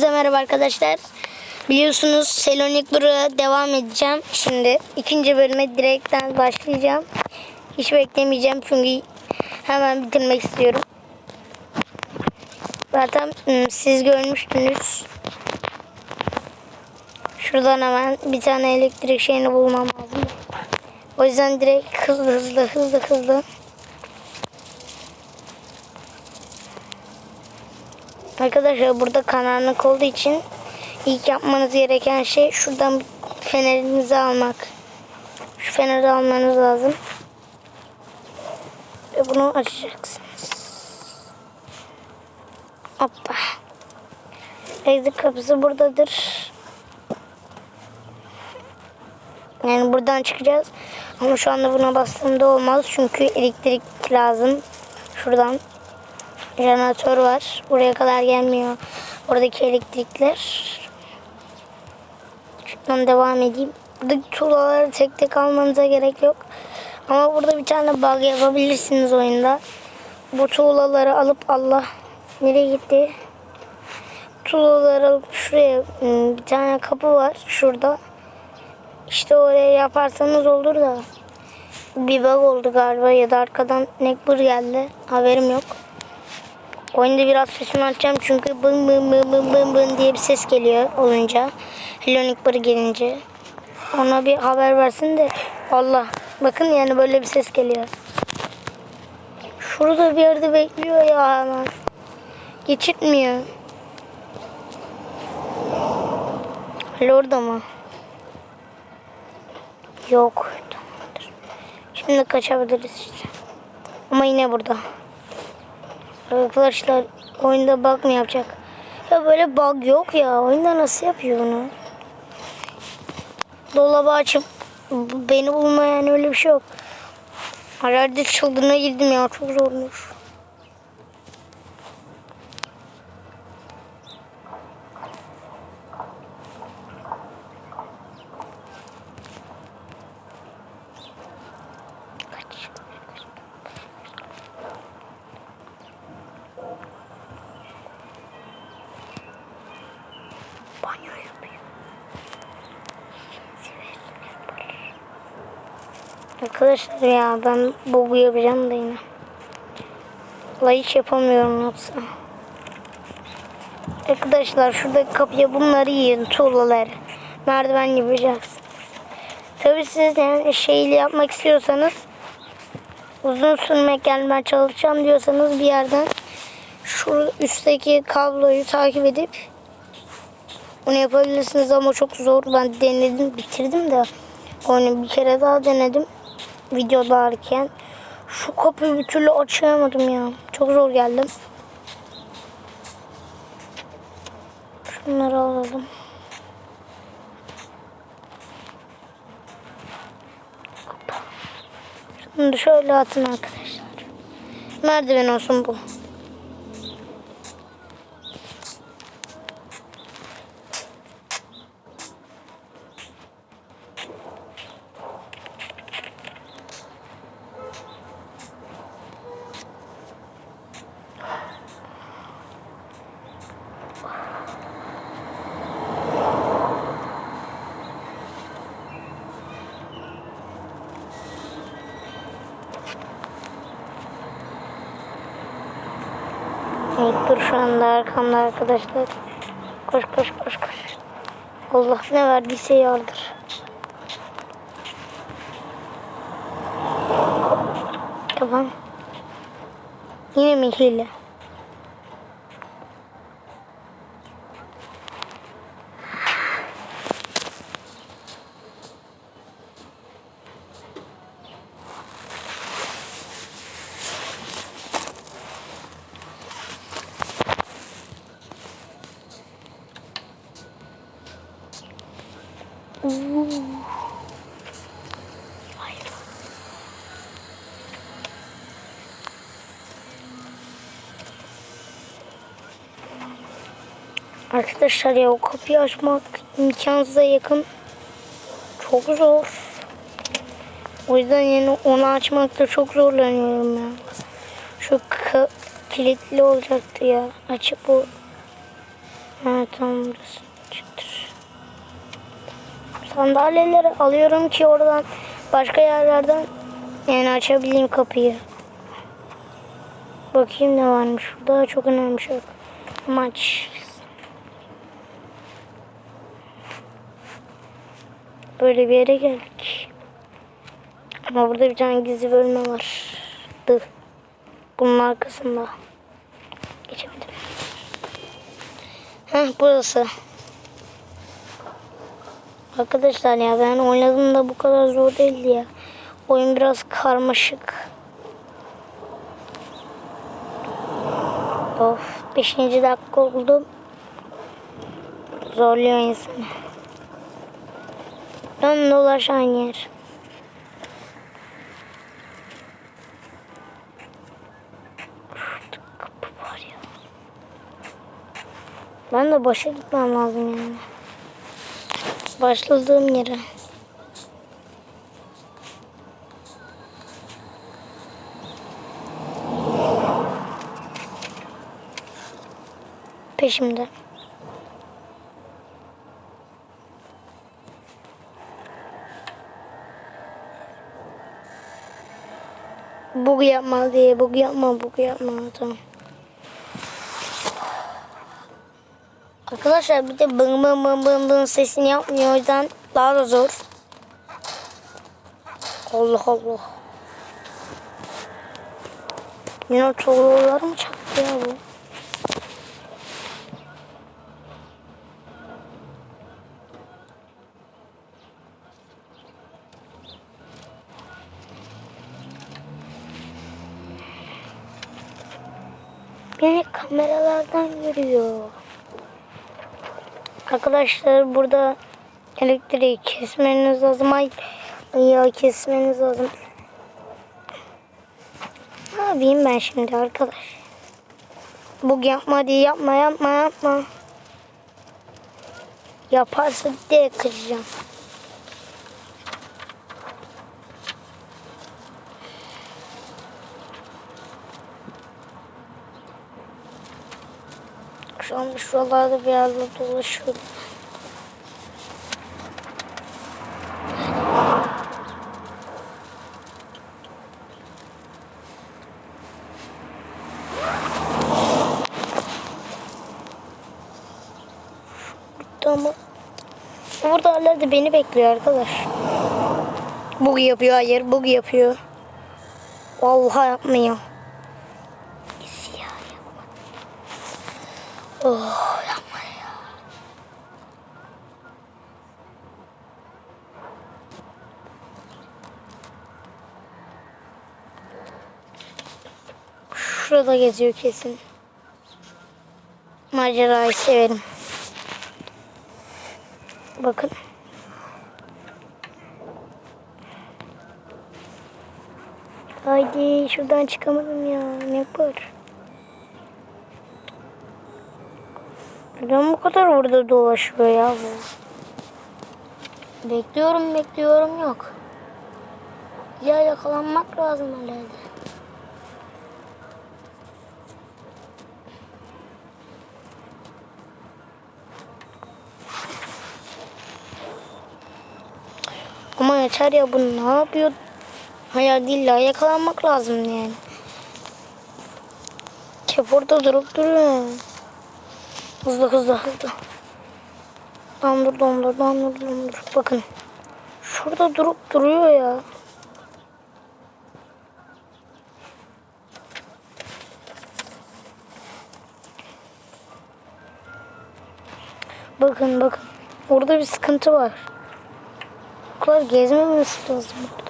Hepinize merhaba arkadaşlar. Biliyorsunuz Selonik Bur'a devam edeceğim. Şimdi ikinci bölüme direkten başlayacağım. Hiç beklemeyeceğim çünkü hemen bitirmek istiyorum. Zaten ım, siz görmüştünüz. Şuradan hemen bir tane elektrik şeyini bulmam lazım. O yüzden direkt hızlı hızlı hızlı hızlı Arkadaşlar burada karanlık olduğu için ilk yapmanız gereken şey şuradan fenerinizi almak. Şu feneri almanız lazım. Ve bunu açacaksınız. Hoppa. Exit kapısı buradadır. Yani buradan çıkacağız. Ama şu anda buna bastığımda olmaz. Çünkü elektrik lazım. Şuradan jeneratör var. Buraya kadar gelmiyor. Oradaki elektrikler. Şuradan devam edeyim. Buradaki tuğlaları tek tek almanıza gerek yok. Ama burada bir tane bug yapabilirsiniz oyunda. Bu tuğlaları alıp Allah nereye gitti? Tuğlaları alıp şuraya ım, bir tane kapı var şurada. İşte oraya yaparsanız olur da bir bug oldu galiba ya da arkadan nekbur geldi. Haberim yok. Oyunda biraz sesini açacağım çünkü bın bın bın bın bın bın diye bir ses geliyor olunca. Hello Nikbur gelince. Ona bir haber versin de Allah. Bakın yani böyle bir ses geliyor. Şurada bir yerde bekliyor ya hemen. Geçitmiyor. Hala orada mı? Yok. Tamamdır. Şimdi kaçabiliriz işte. Ama yine burada. Arkadaşlar oyunda bug mı yapacak? Ya böyle bug yok ya. Oyunda nasıl yapıyor bunu? Dolabı açıp beni bulmayan öyle bir şey yok. Herhalde çıldırına girdim ya. Çok zormuş. Arkadaşlar ya ben bogu yapacağım da yine. Hiç yapamıyorum yoksa. Arkadaşlar şuradaki kapıya bunları yiyin tuğlaları. Merdiven yapacaksınız. Tabii siz yani şeyli yapmak istiyorsanız uzun sürmek gelmeye çalışacağım diyorsanız bir yerden şu üstteki kabloyu takip edip onu yapabilirsiniz ama çok zor. Ben denedim, bitirdim de onu bir kere daha denedim videolarken. Şu kapıyı bir türlü açamadım ya. Çok zor geldim. Şunları alalım. Şunu da şöyle atın arkadaşlar. Merdiven olsun bu. Dur şu anda arkamda arkadaşlar. Koş koş koş koş. Allah ne verdiyse yardır. Tamam. Yine mi hile? Arkadaşlar ya o kapıyı açmak imkansıza yakın. Çok zor. O yüzden yani onu açmakta çok zorlanıyorum ya. Şu kilitli olacaktı ya. Açıp bu Evet tamam burası. Çıktır. Sandalyeleri alıyorum ki oradan başka yerlerden yani açabileyim kapıyı. Bakayım ne varmış burada. Çok önemli şey. Maç. Böyle bir yere geldik. Ama burada bir tane gizli bölme vardı. Bunun arkasında. Geçemedim. Heh burası. Arkadaşlar ya ben oynadığımda bu kadar zor değildi ya. Oyun biraz karmaşık. Of 5. dakika oldu. Zorluyor insanı. Dön dolaş aynı yer. Ben de başa gitmem lazım yani. Başladığım yere. Peşimde. Bug yapma diye bug yapma bug yapma tamam. Arkadaşlar bir de bın bın bın bın bın sesini yapmıyor o yüzden daha da zor. Allah Allah. Yine çoğullar mı çaktı ya bu? Beni kameralardan görüyor. Arkadaşlar burada elektriği kesmeniz lazım. Ay ya kesmeniz lazım. Ne yapayım ben şimdi arkadaş? Bug yapma diye yapma yapma yapma. Yaparsa diye kıracağım. Şu an biraz da dolaşıyorum. Tamam. Burada hala da beni bekliyor arkadaş. Bug yapıyor hayır bug yapıyor. Vallahi yapmıyor. Siyah yapma. Oh. Şurada geziyor kesin. Macerayı severim. Bakın. Haydi şuradan çıkamadım ya. Ne yapar? Neden bu kadar orada dolaşıyor ya bu? Bekliyorum bekliyorum yok. Ya yakalanmak lazım herhalde. Ama yeter ya bu ne yapıyor? Hayal değil ya yakalanmak lazım yani. Kep orada durup duruyor. Hızlı hızlı hızlı. Dondur dondur dondur dondur. Bakın. Şurada durup duruyor ya. Bakın bakın. Orada bir sıkıntı var. Kadar gezmemesi lazım burada.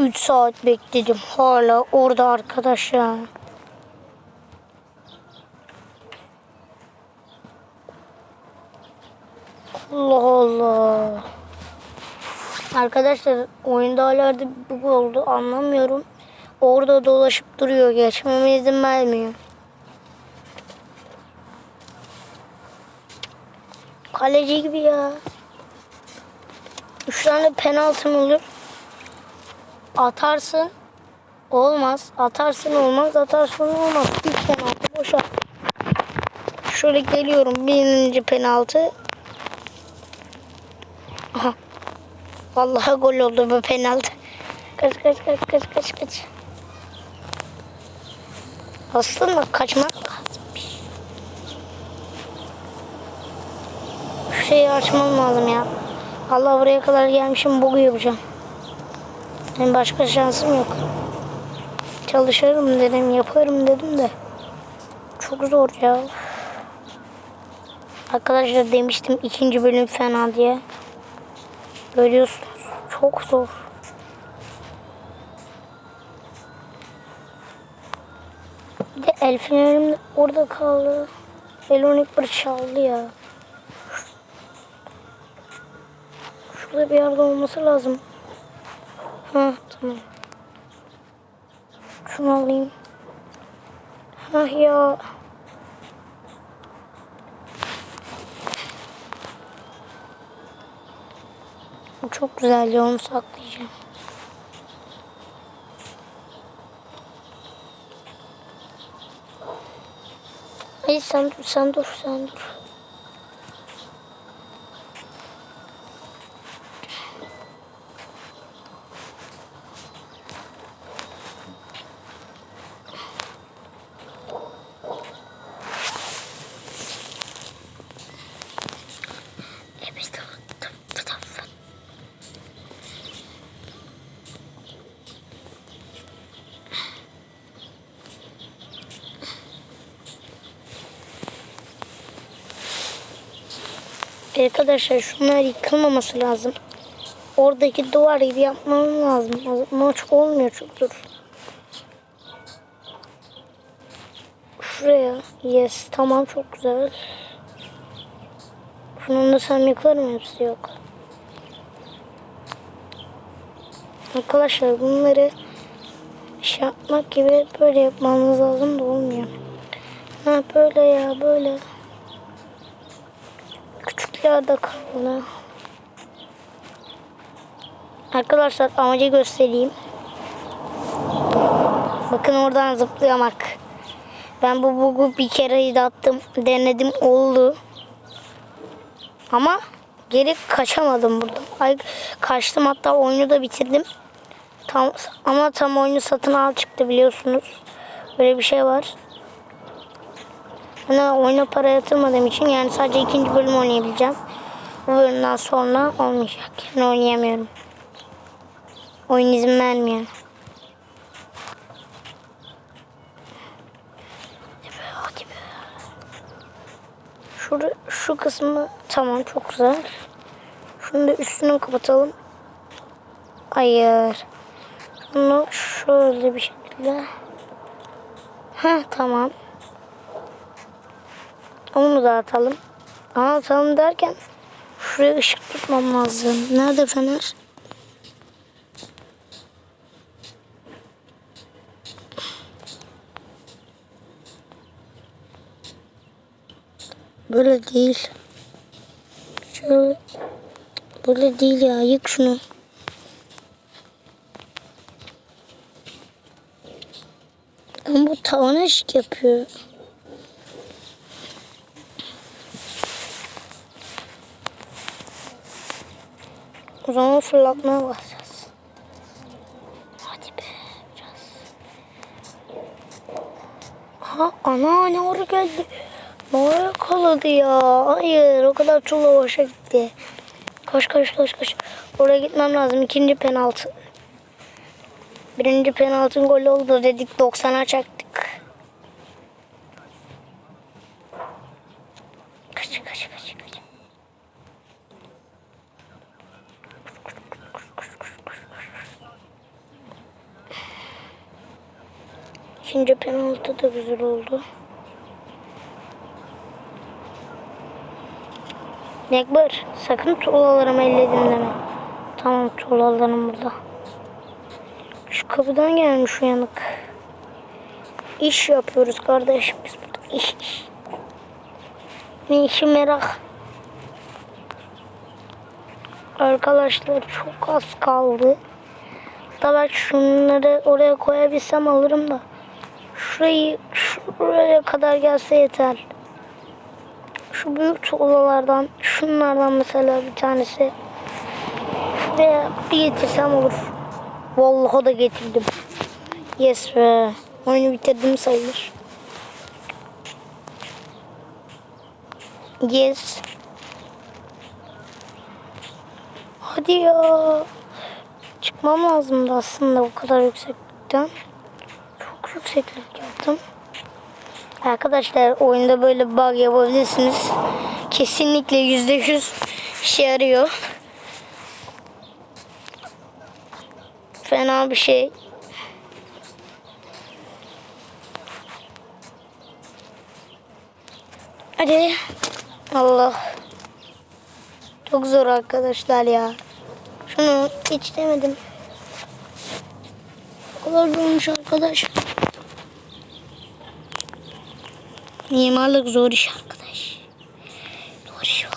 3 saat bekledim. Hala orada arkadaş ya. Allah Allah. Arkadaşlar oyunda hala bug oldu anlamıyorum. Orada dolaşıp duruyor. Geçmeme izin vermiyor. Kaleci gibi ya. Üç tane penaltım olur. Atarsın. Olmaz. Atarsın olmaz. Atarsın olmaz. İlk penaltı boşa. Şöyle geliyorum. Birinci penaltı. Aha. Vallahi gol oldu bu penaltı. Kaç kaç kaç kaç kaç kaç. Aslında kaçmak lazımmış. Şu şeyi açmam lazım ya. Allah buraya kadar gelmişim bogu yapacağım. Yani başka şansım yok. Çalışırım dedim, yaparım dedim de. Çok zor ya. Arkadaşlar demiştim ikinci bölüm fena diye. Görüyorsunuz. Çok zor. Bir de el fenerim orada kaldı. Elonik bir çaldı ya. Şurada bir yerde olması lazım. Ha tamam. Şunu alayım. Ha ya. Bu çok güzel ya onu saklayacağım. Hayır sen dur sen dur sen dur. Arkadaşlar şunlar yıkılmaması lazım. Oradaki duvar gibi yapmam lazım. Maç olmuyor çok zor. Şuraya. Yes. Tamam çok güzel. Şunun da sen yıkar mı hepsi yok. Arkadaşlar bunları şey yapmak gibi böyle yapmamız lazım da olmuyor. Ha böyle ya böyle. Küçükler de kaldı. Arkadaşlar amacı göstereyim. Bakın oradan zıplayamak. Ben bu bugu bir kere de attım. Denedim oldu. Ama geri kaçamadım burada. Ay, kaçtım hatta oyunu da bitirdim. Tam, ama tam oyunu satın al çıktı biliyorsunuz. Böyle bir şey var. Ben oyuna para yatırmadığım için yani sadece ikinci bölüm oynayabileceğim. Bu bölümden sonra olmayacak. Yani oynayamıyorum. Oyun izin vermiyor. Şurada, şu kısmı tamam çok güzel. Şunu da üstünü kapatalım. Hayır. Bunu şöyle bir şekilde. Ha tamam. Onu da atalım. Ama atalım derken şuraya ışık tutmam lazım. Nerede fener? Böyle değil. Şöyle. Böyle değil ya. Yık şunu. Ama bu tavana ışık yapıyor. O zaman fırlatmaya başlayacağız. Hadi be biraz. Ha ana ne oraya geldi. Ne oraya kaladı ya. Hayır o kadar tuğla boşa gitti. Koş koş koş koş. Oraya gitmem lazım. İkinci penaltı. Birinci penaltın gol oldu dedik 90'a çaktık. Kaç kaç kaç kaç. İkinci penaltı da güzel oldu. Nekbar sakın tuğlalarımı elledim deme. Tamam tuğlalarım burada. Şu kapıdan gelmiş uyanık. İş yapıyoruz kardeşim biz burada. İş iş. Ne işi merak. Arkadaşlar çok az kaldı. Hatta şunları oraya koyabilsem alırım da. Şurayı şuraya kadar gelse yeter. Şu büyük tuğlalardan, şunlardan mesela bir tanesi. Şuraya bir getirsem olur. Vallahi da getirdim. Yes be. Oyunu bitirdim sayılır. Yes. Hadi ya. Çıkmam lazımdı aslında bu kadar yükseklikten. Çok yükseklik yaptım. Arkadaşlar oyunda böyle bug yapabilirsiniz. Kesinlikle yüzde yüz işe yarıyor. Fena bir şey. Hadi. Allah. Çok zor arkadaşlar ya. Şunu hiç demedim. O kadar zormuş arkadaş. Mimarlık zor iş arkadaş. Zor iş valla.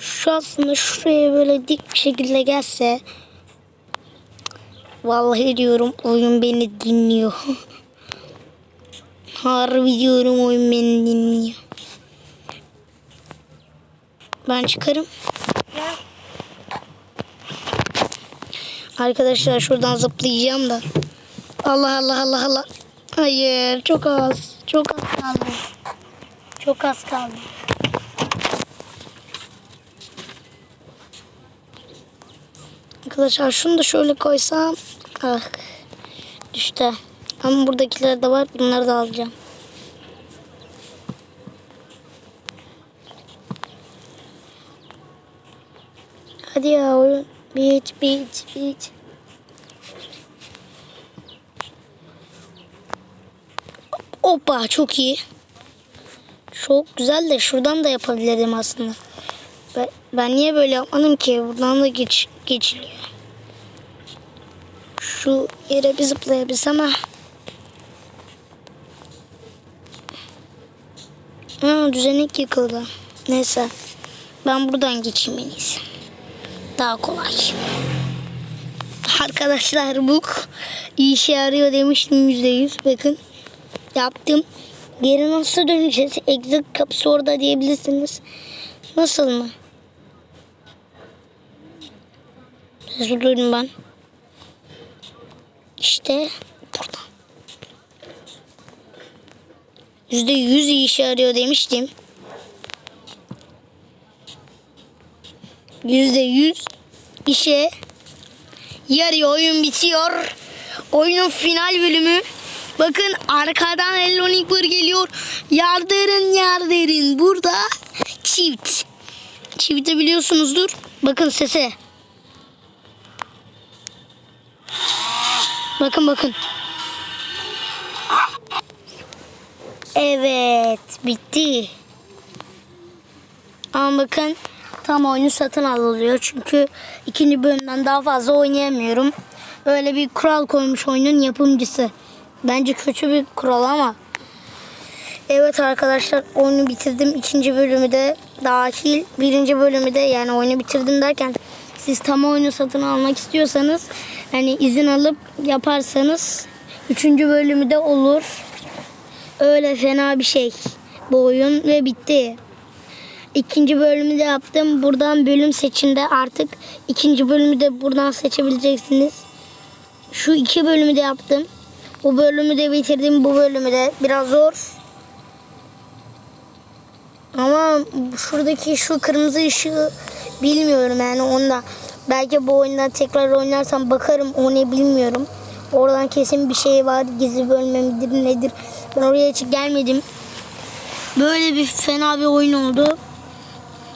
Şu aslında şuraya böyle dik şekilde gelse Vallahi diyorum oyun beni dinliyor. Harbi diyorum oyun beni dinliyor. Ben çıkarım. Arkadaşlar şuradan zıplayacağım da. Allah Allah Allah Allah. Hayır çok az. Çok az kaldı. Çok az kaldı. Arkadaşlar şunu da şöyle koysam. Ah. Düştü. Ama buradakiler de var. Bunları da alacağım. Hadi ya oyun. Bit bit bit. Hoppa çok iyi. Çok güzel de şuradan da yapabilirdim aslında. Ben, ben niye böyle yapmadım ki? Buradan da geç, geçiliyor. Şu yere bir zıplayabilsem ha. Ha, düzenek yıkıldı. Neyse. Ben buradan geçeyim en iyisi. Daha kolay. Arkadaşlar bu işe yarıyor demiştim yüzde yüz. Bakın yaptım. Geri nasıl döneceğiz? Exit kapısı orada diyebilirsiniz. Nasıl mı? Nasıl duydum ben? İşte yüz iyi işe yarıyor demiştim. Yüzde yüz işe yarıyor. Oyun bitiyor. Oyunun final bölümü. Bakın arkadan Eloniper geliyor. Yardırın yardırın. Burada çift. Çifti biliyorsunuzdur. Bakın sese. Bakın bakın. Evet bitti. Ama bakın tam oyunu satın alılıyor. Çünkü ikinci bölümden daha fazla oynayamıyorum. Öyle bir kural koymuş oyunun yapımcısı. Bence kötü bir kural ama. Evet arkadaşlar oyunu bitirdim. İkinci bölümü de dahil. Birinci bölümü de yani oyunu bitirdim derken siz tam oyunu satın almak istiyorsanız hani izin alıp yaparsanız üçüncü bölümü de olur. Öyle fena bir şey bu oyun ve bitti. İkinci bölümü de yaptım. Buradan bölüm seçinde artık ikinci bölümü de buradan seçebileceksiniz. Şu iki bölümü de yaptım. Bu bölümü de bitirdim. Bu bölümü de biraz zor. Ama şuradaki şu kırmızı ışığı bilmiyorum yani onda. Belki bu oyundan tekrar oynarsam bakarım o ne bilmiyorum. Oradan kesin bir şey var. Gizli bölme midir nedir? Ben oraya hiç gelmedim. Böyle bir fena bir oyun oldu.